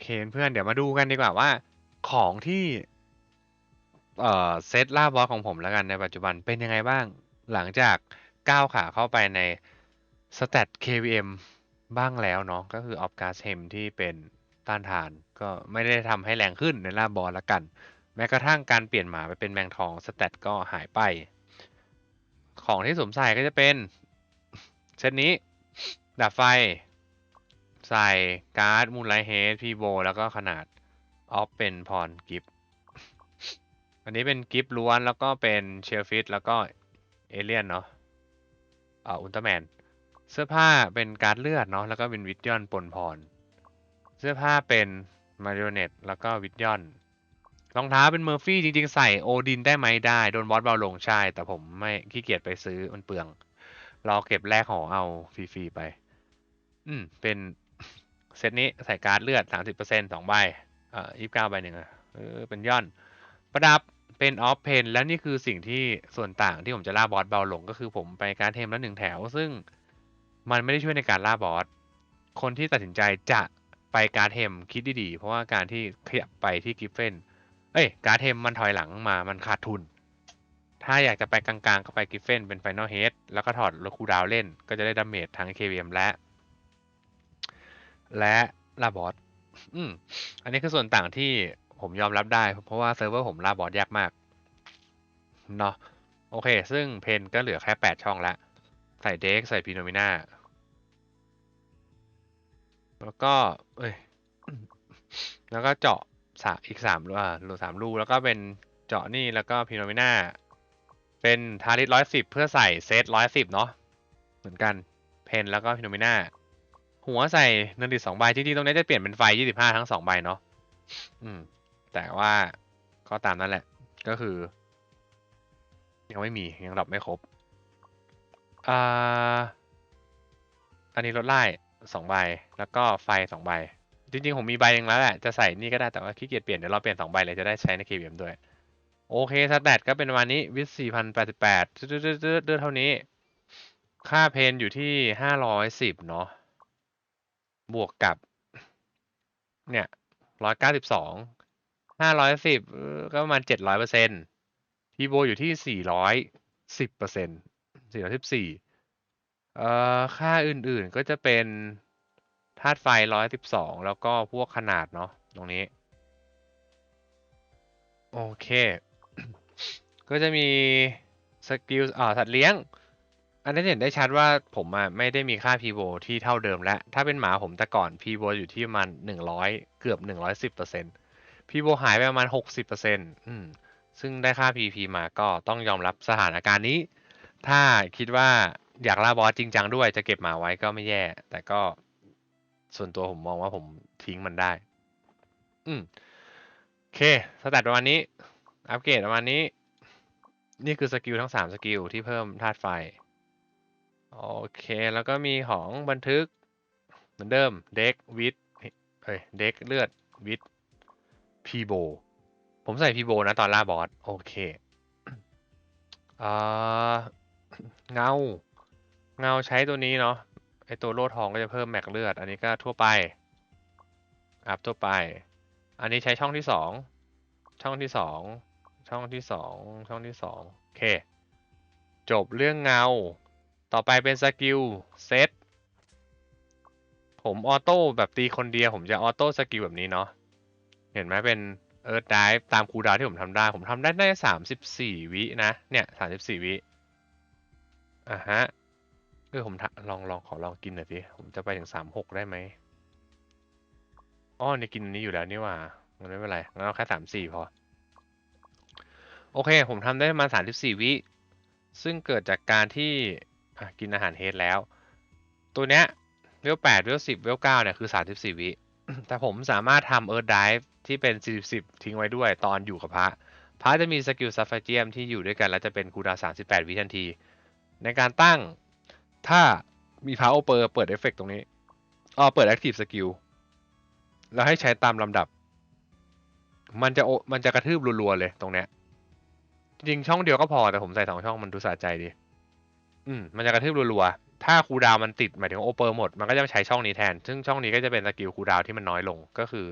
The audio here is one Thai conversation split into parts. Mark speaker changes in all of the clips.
Speaker 1: เคเพื่อนเดี๋ยวมาดูกันดีกว่าว่า ของที่เอ่อเซตล่าบอสของผมแล้วกันในปัจจุบันเป็นยังไงบ้าง หลังจากก้าวขาเข้าไปในสเตต KVM บ้างแล้วเนาะก็คือออฟกา s เ e มที่เป็นต้านทานก็ไม่ได้ทำให้แรงขึ้นในล่าบอสละกัน แม้กระทั่งการเปลี่ยนหมาไปเป็นแมงทองสเตตก็หายไป ของที่สวมใส่ก็จะเป็น เซตนี้ดาบไฟ ใส่การ์ดมูลไลท์เฮดพีโบ แล้วก็ขนาดออฟเป็นพรกิฟอันนี้เป็นกิฟล้วนแล้วก็เป็นเชลฟิตแล้วก็เอเลียนเนาะอ่าอุลตร้าแมน เสื้อผ้าเป็นการ์ดเลือดเนาะแล้วก็เป็นวิดยอนปนพร เสื้อผ้าเป็นมาริโอเนตแล้วก็วิดยอนรองเท้าเป็นเมอร์ฟี่จริงๆ ใส่โอดินได้ไหมได้ โดนบอสเบาลงใช่ แต่ผมไม่ขี้เกียจไปซื้อมันเปลือง รอเก็บแลกหอเอาฟรีๆไป อืม เป็น เซตนี้ใส่การ์ดเลือด 30%สองใบเอ่อยี่สิบเก้าใบหนึ่งอะเออเป็นย่อน ประดับเป็นออฟเพนแล้วนี่คือสิ่งที่ส่วนต่างที่ผมจะล่าบอสเบาลงก็คือผมไปการเทมแล้วหนึ่งแถว ซึ่งมันไม่ได้ช่วยในการล่าบอสคนที่ตัดสินใจจะไปการเทมคิดดีๆ เพราะว่าการที่ขยับไปที่กิฟเฟนเอ้ยการเทมมันถอยหลังมามันขาดทุน ถ้าอยากจะไปกลางๆ ก็ไปกิฟเฟนเป็นไฟนอลเฮดแล้วก็ถอดโลคูดาวเล่น ก็จะได้ดาเมจทั้ง KVM และ และลาบอสอืม อันนี้คือส่วนต่างที่ผมยอมรับได้ เพราะว่าเซิร์ฟเวอร์ผมลาบอสยากมาก เนาะโอเค ซึ่งเพนก็เหลือแค่ 8 ช่องแล้วใส่เด็กใส่พีโนมิน่า แล้วก็ เอ้ย แล้วก็เจาะสาอีกสามรูอ่ารูสามรู แล้วก็เป็นเจาะนี่ แล้วก็พีโนมิน่า เป็นทาริสร้อยสิบเพื่อใส่เซตร้อยสิบเนาะ เหมือนกัน เพนแล้วก็พีโนมิน่า หัวใส่เนินดิสองใบจริงๆตรงนี้จะเปลี่ยนเป็นไฟยี่สิบห้าทั้งสองใบเนาะอืม แต่ว่าก็ตามนั้นแหละ ก็คือ ยังไม่มียังดรอปไม่ครบอ่าอันนี้ลดไล่สองใบ แล้วก็ไฟสองใบ จริงๆ ผมมีใบหนึงแล้วแหละ จะใส่นี่ก็ได้แต่ว่าขี้เกียจเปลี่ยนเดี๋ยวเราเปลี่ยนสองใบเลยจะได้ใช้ใน KVM ด้วย โอเคสแตทก็เป็นประมาณนี้วิทสี่พันแปดสิบแปดเดือเท่านี้ ค่าเพนอยู่ที่ห้าร้อยสิบเนาะ บวกกับ เนี่ยร้อยเก้าสิบสองห้าร้อยสิบก็ประมาณเจ็ดร้อยเปอร์เซ็นต์พีโบอยู่ที่สี่ร้อยสิบเปอร์เซ็นต์สี่ร้อยสิบสี่เอ่อค่าอื่นๆก็จะเป็นธาตุไฟร้อยสิบสองแล้วก็พวกขนาดเนาะตรงนี้ โอเค ก็จะมีสกิลอ่าสัตว์เลี้ยง อันนี้เห็นได้ชัดว่าผมอะไม่ได้มีค่าพีโวที่เท่าเดิมแล้ว ถ้าเป็นหมาผมแต่ก่อนพีโวอยู่ที่ประมาณหนึ่งร้อยเกือบหนึ่งร้อยสิบเปอร์เซ็นต์พีโวหายไปประมาณหกสิบเปอร์เซ็นต์อืมซึ่งได้ค่า PP มาก็ต้องยอมรับสถานการณ์นี้ ถ้าคิดว่าอยากล่าบอสจริงจังด้วยจะเก็บหมาไว้ก็ไม่แย่ แต่ก็ส่วนตัวผมมองว่าผมทิ้งมันได้ อืมโอเค สแตทประมาณนี้ อัปเกรดประมาณนี้ นี่คือสกิลทั้งสามสกิลที่เพิ่มธาตุไฟ โอเค แล้วก็มีของบันทึก เหมือนเดิมเด็กวิดเอ้ยเด็กเลือดวิดพีโบ ผมใส่พีโบนะตอนล่าบอส โอเคอ่าเงา เงาใช้ตัวนี้เนาะไอตัวโล่ทองก็จะเพิ่มแม็กเลือด อันนี้ก็ทั่วไป อัพทั่วไป อันนี้ใช้ช่องที่สอง ช่องที่สอง ช่องที่สอง ช่องที่สอง โอเค จบเรื่องเงา ต่อไปเป็นสกิลเซตผมออโต้แบบตีคนเดียว ผมจะออโต้สกิลแบบนี้เนาะเห็นไหมเป็นเอิร์ธไดฟ์ตามคูดาวที่ผมทำได้ ผมทำได้ได้สามสิบสี่วินะ เนี่ยสามสิบสี่วิอะฮะเออผมลองลองขอลองกินหน่อยสิผมจะไปถึงสามหกได้ไหมอ๋อนี่กินอันนี้อยู่แล้วนี่ว่ามันไม่เป็นไรงั้นเอาแค่สามสี่พอ โอเค ผมทำได้ประมาณสามสิบสี่วิ ซึ่งเกิดจากการที่ กินอาหารเฮดแล้ว ตัวเนี้ยเวลแปดเวลสิบเวลเก้าเนี่ยคือสามสิบสี่วิ แต่ผมสามารถทำเอิร์ธไดฟ์ที่เป็น40 10ทิ้งไว้ด้วยตอนอยู่กับพระ พระจะมีสกิลซัฟไฟเจียมที่อยู่ด้วยกัน แล้วจะเป็นคูดาวน์38วิทันที ในการตั้งถ้ามีพระโอเปอร์เปิดเอฟเฟกตรงนี้อ๋อเปิดแอคทีฟสกิลแล้วให้ใช้ตามลำดับ มันจะมันจะกระทืบรัวๆเลยตรงเนี้ยจริงช่องเดียวก็พอแต่ผมใส่สองช่องมันดูสะใจดี อืมมันจะกระทืบรัวๆ ถ้าคูลดาวน์มันติดหมายถึงโอเปอร์หมด มันก็จะใช้ช่องนี้แทน ซึ่งช่องนี้ก็จะเป็นสกิลคูลดาวน์ที่มันน้อยลงก็คือ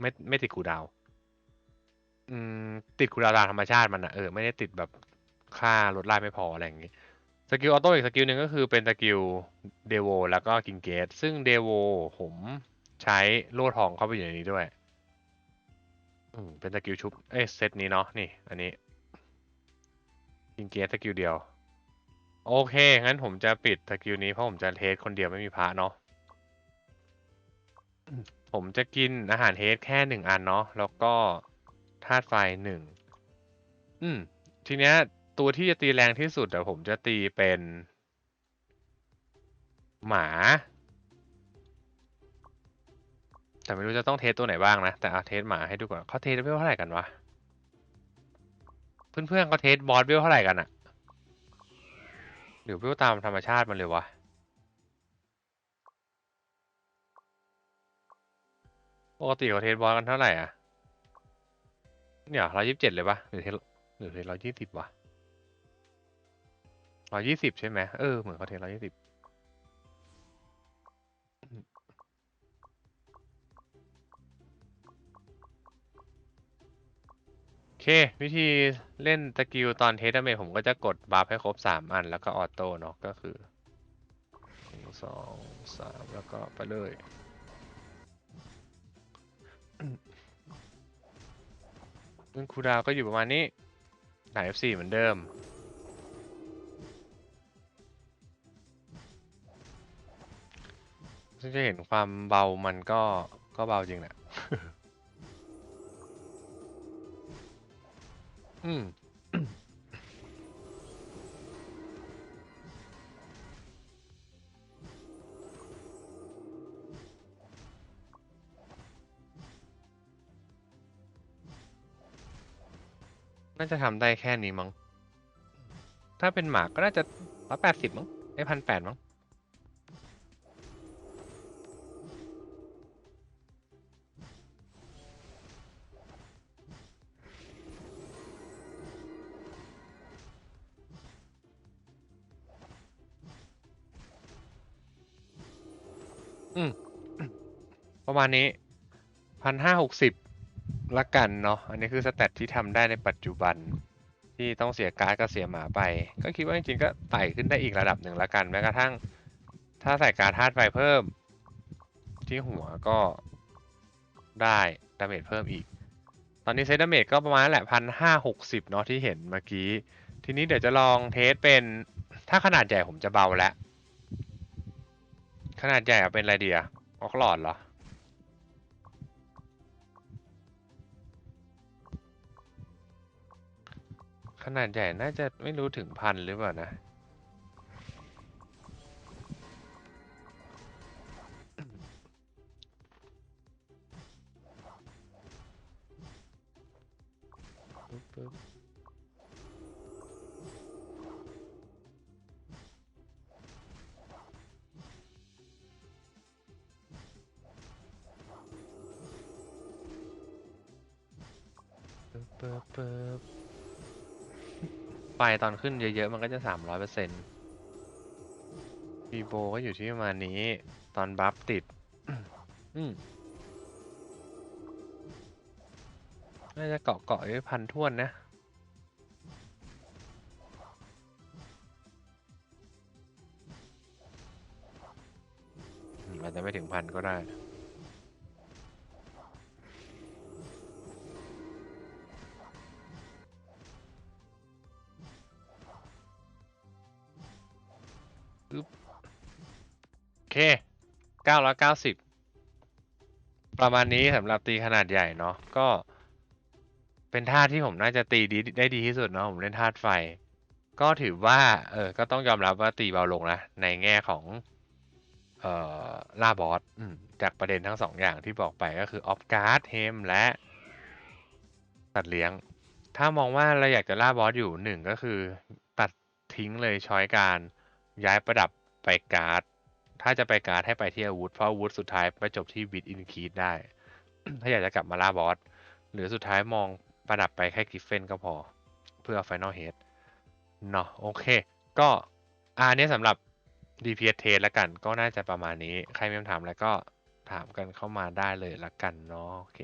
Speaker 1: ไม่ไม่ติดคูลดาวน์อืมติดคูลดาวน์ตามธรรมชาติมันอะเออไม่ได้ติดแบบค่าลดไล่ไม่พออะไรอย่างงี้สกิลออโต้อีกสกิลหนึ่งก็คือเป็นสกิลเดโวแล้วก็กิงเกต ซึ่งเดโวผมใช้โล่ทองเข้าไปอยู่ในนี้ด้วย อืมเป็นสกิลชุบ เอ้ยเซตนี้เนาะนี่ อันนี้กิงเกตสกิลเดียว โอเค งั้นผมจะปิดสกิลนี้เพราะผมจะเทสคนเดียวไม่มีพระเนาะ ผมจะกินอาหารเฮดแค่หนึ่งอันเนาะ แล้วก็ธาตุไฟหนึ่ง อืม ทีเนี้ย ตัวที่จะตีแรงที่สุดเดี๋ยวผมจะตีเป็น หมา แต่ไม่รู้จะต้องเทสตัวไหนบ้างนะ แต่เอาเทสหมาให้ดูก่อนเขาเทสเวลเท่าไหร่กันวะ เพื่อนๆเขาเทสบอสเวลเท่าไหร่กันอะ หรือเวลตามธรรมชาติมันเลยวะ ปกติเขาเทสบอลกันเท่าไหร่อะ เนี่ยร้อยยี่สิบเจ็ดเลยปะหรือเทสหรือเทสร้อยยี่สิบวะร้อยยี่สิบใช่ไหมเออเหมือนเขาเทสร้อยยี่สิบ เค วิธีเล่นสกิลตอนเทสเมจผมก็จะกดบัฟให้ครบสามอันแล้วก็ออโต้เนาะก็คือหนึ่งสองสามแล้วก็ไปเลย ซึ่งคูดาวก็อยู่ประมาณนี้ด่าน F4 เหมือนเดิม ซึ่งจะเห็นความเบามันก็ก็เบาจริงแหละ อืมน่าจะทำได้แค่นี้มั้ง ถ้าเป็นหมาก็น่าจะร้อยแปดสิบมั้งไอพันแปดมั้ง ประมาณนี้พันห้าหกสิบละกันเนาะ อันนี้คือสแตทที่ทำได้ในปัจจุบัน ที่ต้องเสียการ์ดก็เสียหมาไป ก็คิดว่าจริงๆก็ไต่ขึ้นได้อีกระดับหนึ่งละกัน แม้กระทั่ง ถ้าใส่การ์ดธาตุไฟเพิ่ม ที่หัวก็ได้ดาเมจเพิ่มอีก ตอนนี้เซตดาเมจก็ประมาณแหละพันห้าหกสิบเนาะที่เห็นเมื่อกี้ ทีนี้เดี๋ยวจะลองเทสเป็นถ้าขนาดใหญ่ผมจะเบาแล้ว ขนาดใหญ่เอาเป็นอะไรเดีอะออกหลอดเหรอ นาดใหญ่น่าจะไม่รู้ถึงพันหรือเปล่านะ ปึ๊บปึ๊บปึ๊บปึ๊บปึ๊บ ไฟตอนขึ้นเยอะๆ มันก็จะสามร้อยเปอร์เซ็นต์บีโบก็อยู่ที่ประมาณนี้ ตอนบัฟติด อืมน่าจะเกาะเกาะด้วยพันท้วนนะอืมอาจจะไม่ถึงพันก็ได้ ปึ๊บโอเคเก้าร้อยเก้าสิบประมาณนี้สำหรับตีขนาดใหญ่เนาะก็เป็นท่าที่ผมน่าจะตีดีได้ดีที่สุดเนาะผมเล่นธาตุไฟ ก็ถือว่าเออก็ต้องยอมรับว่าตีเบาลงนะ ในแง่ของเอ่อล่าบอสจากประเด็นทั้งสองอย่างที่บอกไปก็คือออฟการ์ดเฮมและตัดเลี้ยง ถ้ามองว่าเราอยากจะล่าบอสอยู่หนึ่งก็คือ ตัดทิ้งเลยช้อยการ ย้ายประดับไปการ์ด ถ้าจะไปการ์ดให้ไปที่อาวุธ เพราะอาวุธสุดท้ายไปจบที่วิดอินคีดได้ ถ้าอยากจะกลับมาล่าบอส หรือสุดท้ายมองประดับไปแค่กิฟเฟนก็พอ เพื่อไฟนอลเฮดเนาะโอเค ก็อันนี้สำหรับ DPS เทสแล้วกัน ก็น่าจะประมาณนี้ ใครมีคำถามอะไรก็ถามกันเข้ามาได้เลยละกันเนาะโอเค